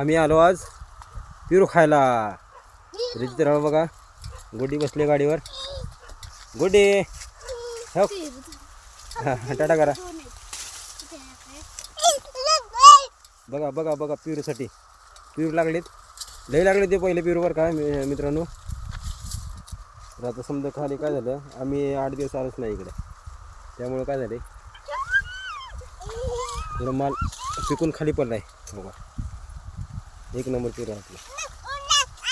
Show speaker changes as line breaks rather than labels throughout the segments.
आम्ही आलो आज पिरू खायला. रिजित बघा गोडी बसली गाडीवर. गोडी हो टाटा करा. बघा बघा बघा पिरूसाठी. पिरू लागलेत. लई लागले ते पहिले पिरूवर काय मि- मित्रांनो. तर आता समजा खाली काय झालं आम्ही आठ दिवस आलोच नाही इकडे. त्यामुळं काय झाले थोडं माल पिकून खाली पडलाय. बघा. एक नंबर पिरू आहे आपलं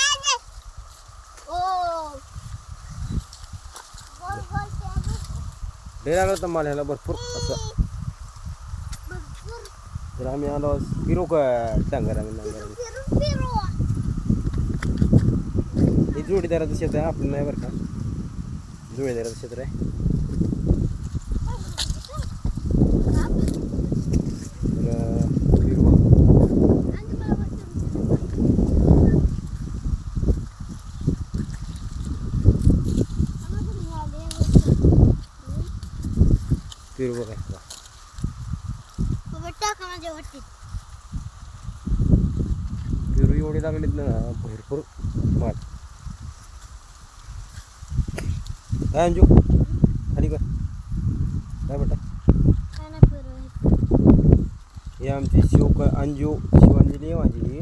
लई लागलं तर माल ह्याला भरपूर असं. तर आम्ही आलो आज का डांगर आम्ही डांगर हे जोडीदाराचं शेत आहे आपलं नाही बरं का? जोडीदाराचं क्षेत्र आहे तर पिरू बघा. पिरू बघा बघा. पिरू एवढी लागलीत ना भरपूर माल काय अंजू खाली कर काय बेटा हे आमची शिव अंजू शिवांजली आहे माझी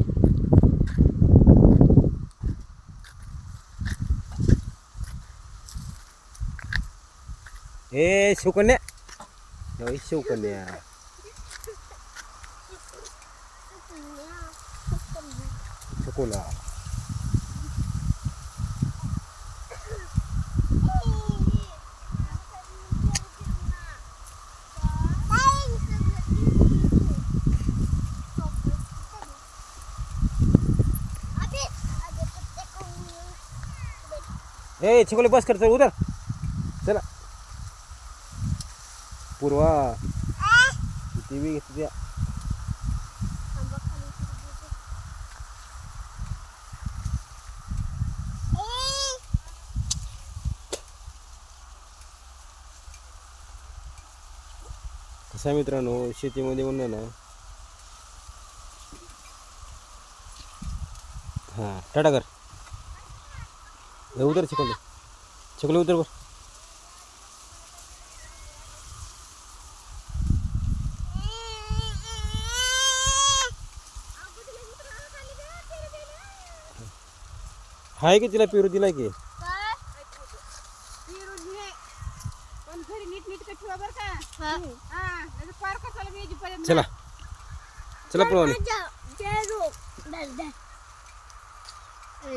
ए शिवकन्या होय, शिवकन्या चकोला ए चिकोले बस कर चल चला पूर्वा. टी व्ही घेतली कसं आहे मित्रांनो शेतीमध्ये म्हणलं ना. हां टाटा कर. उतर चिकले चिकले उतर बर हाय की तिला पेरू दिला की? चला. चला प्रवानी
जय